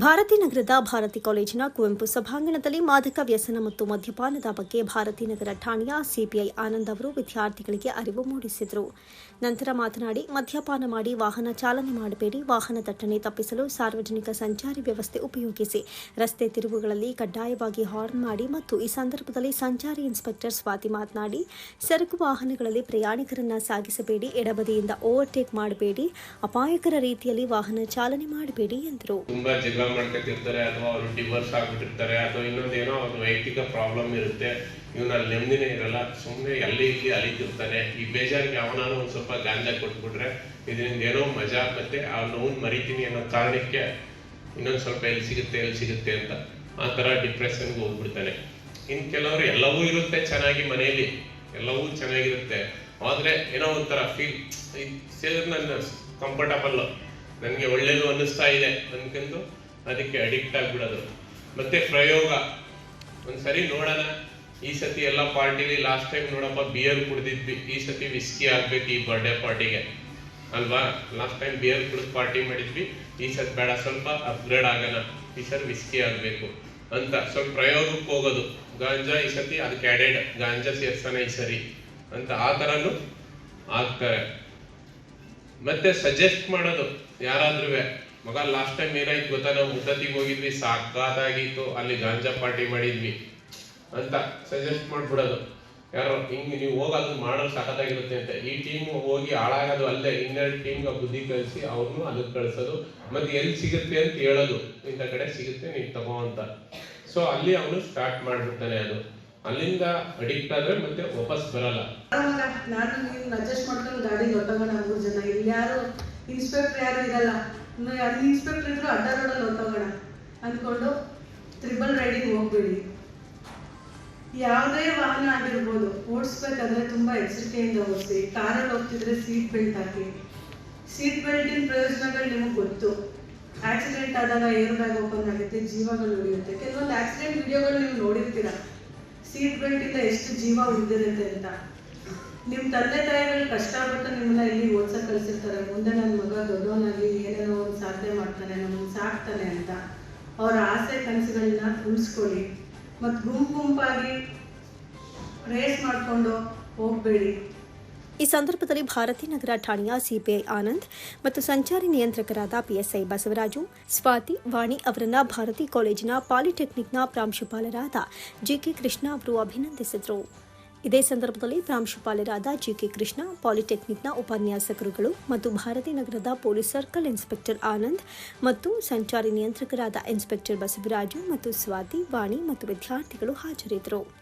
ಭಾರತಿ ನಗರದ ಭಾರತಿ ಕಾಲೇಜಿನ ಕುವೆಂಪು ಸಭಾಂಗಣದಲ್ಲಿ ಮಾದಕ ವ್ಯಸನ ಮತ್ತು ಮದ್ಯಪಾನದ ಬಗ್ಗೆ ಭಾರತಿ ನಗರ ಠಾಣೆಯ ಸಿಪಿಐ ಆನಂದ್ ಅವರು ವಿದ್ಯಾರ್ಥಿಗಳಿಗೆ ಅರಿವು ಮೂಡಿಸಿದರು. ನಂತರ ಮಾತನಾಡಿ, ಮದ್ಯಪಾನ ಮಾಡಿ ವಾಹನ ಚಾಲನೆ ಮಾಡಬೇಡಿ, ವಾಹನ ದಟ್ಟಣೆ ತಪ್ಪಿಸಲು ಸಾರ್ವಜನಿಕ ಸಂಚಾರಿ ವ್ಯವಸ್ಥೆ ಉಪಯೋಗಿಸಿ, ರಸ್ತೆ ತಿರುವುಗಳಲ್ಲಿ ಕಡ್ಡಾಯವಾಗಿ ಹಾರ್ನ್ ಮಾಡಿ ಮತ್ತು ಈ ಸಂದರ್ಭದಲ್ಲಿ ಸಂಚಾರಿ ಇನ್ಸ್ಪೆಕ್ಟರ್ ಸ್ವಾತಿ ಮಾತನಾಡಿ, ಸರಕು ವಾಹನಗಳಲ್ಲಿ ಪ್ರಯಾಣಿಕರನ್ನ ಸಾಗಿಸಬೇಡಿ, ಎಡಬದಿಯಿಂದ ಓವರ್ಟೇಕ್ ಮಾಡಬೇಡಿ, ಅಪಾಯಕರ ರೀತಿಯಲ್ಲಿ ವಾಹನ ಚಾಲನೆ ಮಾಡಬೇಡಿ ಎಂದರು. ಜಗಳ ಮಾಡ್ಕೊತಿರ್ತಾರೆ ಅಥವಾ ಅವರು ಡಿವೋರ್ಸ್ ಆಗ್ಬಿಟ್ಟಿರ್ತಾರೆ, ಅಥವಾ ಇನ್ನೊಂದೇನೋ ಅವ್ರ ವೈಯಕ್ತಿಕ ಪ್ರಾಬ್ಲಮ್ ಇರುತ್ತೆ ಇವನು ಅಲ್ಲಿ ನೆಮ್ಮದಿನೇ ಇರಲ್ಲ ಸುಮ್ಮನೆ ಅಲ್ಲಿ ಇಲ್ಲಿ ಅಲಿತಿರ್ತಾನೆ ಈ ಬೇಜಾರಿಗೆ ಅವನಾನು ಒಂದು ಸ್ವಲ್ಪ ಗಾಂಜಾ ಕೊಟ್ಬಿಟ್ರೆ ಇದರಿಂದ ಏನೋ ಮಜಾ ಮತ್ತೆ ಆ ನೋವು ಮರಿತೀನಿ ಅನ್ನೋ ಕಾರಣಕ್ಕೆ ಇನ್ನೊಂದು ಸ್ವಲ್ಪ ಎಲ್ಲಿ ಸಿಗುತ್ತೆ ಎಲ್ಲಿ ಸಿಗುತ್ತೆ ಅಂತ ಆ ಥರ ಡಿಪ್ರೆಷನ್ಗೆ ಹೋಗ್ಬಿಡ್ತಾನೆ. ಇನ್ ಕೆಲವರು ಎಲ್ಲವೂ ಇರುತ್ತೆ ಚೆನ್ನಾಗಿ ಮನೆಯಲ್ಲಿ, ಎಲ್ಲವೂ ಚೆನ್ನಾಗಿರುತ್ತೆ. ಆದರೆ ಏನೋ ಒಂಥರ ಫೀಲ್ ಸೇರಿದ್ರೆ ನನ್ನ ಕಂಫರ್ಟಬಲ್ ನನಗೆ ಒಳ್ಳೇದು ಅನ್ನಿಸ್ತಾ ಇದೆ ಅನ್ಕೊಂಡು ಅದಕ್ಕೆ ಅಡಿಕ್ಟ್ ಆಗ್ಬಿಡೋದು. ಮತ್ತೆ ಪ್ರಯೋಗ. ಒಂದ್ಸರಿ ನೋಡೋಣ. ಈ ಸತಿ ಎಲ್ಲ ಪಾರ್ಟಿಲಿ ಲಾಸ್ಟ್ ಟೈಮ್ ನೋಡಪ್ಪ ಬಿಯರ್ ಕುಡ್ದಿದ್ವಿ. ಈ ಸತಿ ವಿಸ್ಕಿ ಆಗ್ಬೇಕು ಈ ಬರ್ಡೇ ಪಾರ್ಟಿಗೆ ಅಲ್ವಾ? ಲಾಸ್ಟ್ ಟೈಮ್ ಬಿಯರ್ ಕುಡಿದು ಪಾರ್ಟಿ ಮಾಡಿದ್ವಿ. ಈ ಸತಿ ಬೇಡ, ಸ್ವಲ್ಪ ಅಪ್ಗ್ರೇಡ್ ಆಗೋಣ. ಈ ಸರಿ ವಿಸ್ಕಿ ಆಗಬೇಕು ಅಂತ. ಸ್ವಲ್ಪ ಪ್ರಯೋಗಕ್ಕೆ ಹೋಗೋದು. ಗಾಂಜಾ ಈ ಸತಿ ಅದಕ್ಕೆ ಅಡೆಡ್ ಗಾಂಜಾ ಸೇರ್ಸಾನೆ ಈ ಸರಿ ಅಂತ ಆ ಥರನೂ ಆಗ್ತಾರೆ. ಮತ್ತೆ ಸಜೆಸ್ಟ್ ಮಾಡೋದು ಯಾರಾದ್ರೂ ಮಗ ಲಾಸ್ಟ್ ಟೈಮ್ ಏನಾಯ್ತು ಗೊತ್ತಾ? ನಾವು ಮುದ್ದತಿಗೆ ಹೋಗಿದ್ವಿ ಸಾಕಾದಾಗಿತ್ತು ಅಲ್ಲಿ ಗಾಂಜಾ ಪಾರ್ಟಿ ಮಾಡಿದ್ವಿ ಅಂತ ಸಜೆಸ್ಟ್ ಮಾಡ್ಬಿಡೋದು. ಯಾರೋ, ಹಿಂಗ್ ನೀವು ಹೋಗೋದು ಮಾಡೋದು ಸಖತ್ತಾಗಿರುತ್ತೆ ಅಂತ. ಈ ಟೀಮ್ ಹೋಗಿ ಹಾಳಾಗೋದು ಅಲ್ಲೇ ಇನ್ನೆರಡು ಟೀಮ್ಗೆ ಬುದ್ಧಿ ಕಳಿಸಿ ಅವ್ರನ್ನು ಅದಕ್ಕೆ ಕಳ್ಸೋದು. ಮತ್ತೆ ಎಲ್ಲಿ ಸಿಗುತ್ತೆ ಅಂತ ಹೇಳೋದು. ಇಂಥ ಕಡೆ ಸಿಗುತ್ತೆ, ನೀವು ತಗೋ ಅಂತ. ಸೊ ಅಲ್ಲಿ ಅವನು ಸ್ಟಾರ್ಟ್ ಮಾಡ್ಬಿಡ್ತಾನೆ ಅದು. ಅಲ್ಲಿಂದ ಅಡಿಕ್ಟ್ ಆದ್ರೆ ಮತ್ತೆ ವಾಪಸ್ ಬರಲ್ಲ. ನಾನು ಅಡ್ಜಸ್ಟ್ ಮಾಡ್ಕೊಂಡು ಗಾಡಿ ದೊಡ್ಡ ಜನ. ಇಲ್ಲಿ ಯಾರು ಇನ್ಸ್ಪೆಕ್ಟರ್ ಯಾರು ಇರಲ್ಲ. ಯಾರು ಇನ್ಸ್ಪೆಕ್ಟರ್ ಇದ್ರು ಅಡ್ಡ ರೋಡಲ್ಲಿ ಹೊತ್ತೋಗೋಣ ಅಂದ್ಕೊಂಡು ತ್ರಿಬಲ್ ರೈಡಿಂಗ್ ಹೋಗ್ಬೇಡಿ. ಯಾವುದೇ ವಾಹನ ಆಗಿರ್ಬೋದು, ಓಡಿಸ್ಬೇಕಂದ್ರೆ ತುಂಬ ಎಚ್ಚರಿಕೆಯಿಂದ ಓಡಿಸಿ. ಕಾರಲ್ಲಿ ಹೋಗ್ತಿದ್ರೆ ಸೀಟ್ ಬೆಲ್ಟ್ ಹಾಕಿ. ಸೀಟ್ ಬೆಲ್ಟಿನ ಪ್ರಯೋಜನಗಳು ನಿಮಗೆ ಗೊತ್ತು. ಆಕ್ಸಿಡೆಂಟ್ ಆದಾಗ ಏರ್ ಬ್ಯಾಗ್ ಓಪನ್ ಆಗುತ್ತೆ, ಜೀವಗಳು ಉಳಿಯುತ್ತೆ. ಕೆಲವೊಂದು ಆಕ್ಸಿಡೆಂಟ್ ವಿಡಿಯೋಗಳು ನೀವು ನೋಡಿರ್ತೀರ. ಸೀಟ್ ಬೆಲ್ಟ್ ಇಂದ ಎಷ್ಟು ಜೀವ ಉಳಿದಿರುತ್ತೆ ಅಂತ. ನಿಮ್ ತಂದೆ ತಾಯಿಗಳು ಕಷ್ಟಪಟ್ಟು ನಿಮ್ಮನ್ನ ಇಲ್ಲಿ ಓದ್ಸಕ್ ಕಳಿಸಿರ್ತಾರೆ ಮುಂದೆ ನನ್ನ ಮಗ ದೊಡ್ಡವನಾಗಿ ಏನೇನೋ ಒಂದು ಸಾಧನೆ ಮಾಡ್ತಾನೆ ನಮ್ಮನ್ನ ಸಾಕ್ತಾನೆ ಅಂತ. ಅವರ ಆಸೆ ಕನಸುಗಳನ್ನ ಉಳಿಸ್ಕೊಳ್ಳಿ. ಮತ್ತು ಗುಂಪು ಗುಂಪಾಗಿ ರೇಸ್ ಮಾಡ್ಕೊಂಡು ಹೋಗ್ಬೇಡಿ. ಈ ಸಂದರ್ಭದಲ್ಲಿ ಭಾರತೀ ನಗರ ಠಾಣೆಯ ಸಿಪಿಐ ಆನಂದ್ ಮತ್ತು ಸಂಚಾರಿ ನಿಯಂತ್ರಕರಾದ ಪಿಎಸ್ಐ ಬಸವರಾಜು, ಸ್ವಾತಿ, ವಾಣಿ ಅವರನ್ನು ಭಾರತಿ ಕಾಲೇಜಿನ ಪಾಲಿಟೆಕ್ನಿಕ್ನ ಪ್ರಾಂಶುಪಾಲರಾದ ಜಿಕೆ ಕೃಷ್ಣ ಅವರು ಅಭಿನಂದಿಸಿದರು. ಇದೇ ಸಂದರ್ಭದಲ್ಲಿ ಪ್ರಾಂಶುಪಾಲರಾದ ಜಿ ಕೆ ಕೃಷ್ಣ, ಪಾಲಿಟೆಕ್ನಿಕ್ನ ಉಪನ್ಯಾಸಕರುಗಳು ಮತ್ತು ಭಾರತಿ ನಗರದ ಪೊಲೀಸ್ ಸರ್ಕಲ್ ಇನ್ಸ್ಪೆಕ್ಟರ್ ಆನಂದ್ ಮತ್ತು ಸಂಚಾರಿ ನಿಯಂತ್ರಕರಾದ ಇನ್ಸ್ಪೆಕ್ಟರ್ ಬಸವರಾಜು ಮತ್ತು ಸ್ವಾತಿ, ವಾಣಿ ಮತ್ತು ವಿದ್ಯಾರ್ಥಿಗಳು ಹಾಜರಿದ್ದರು.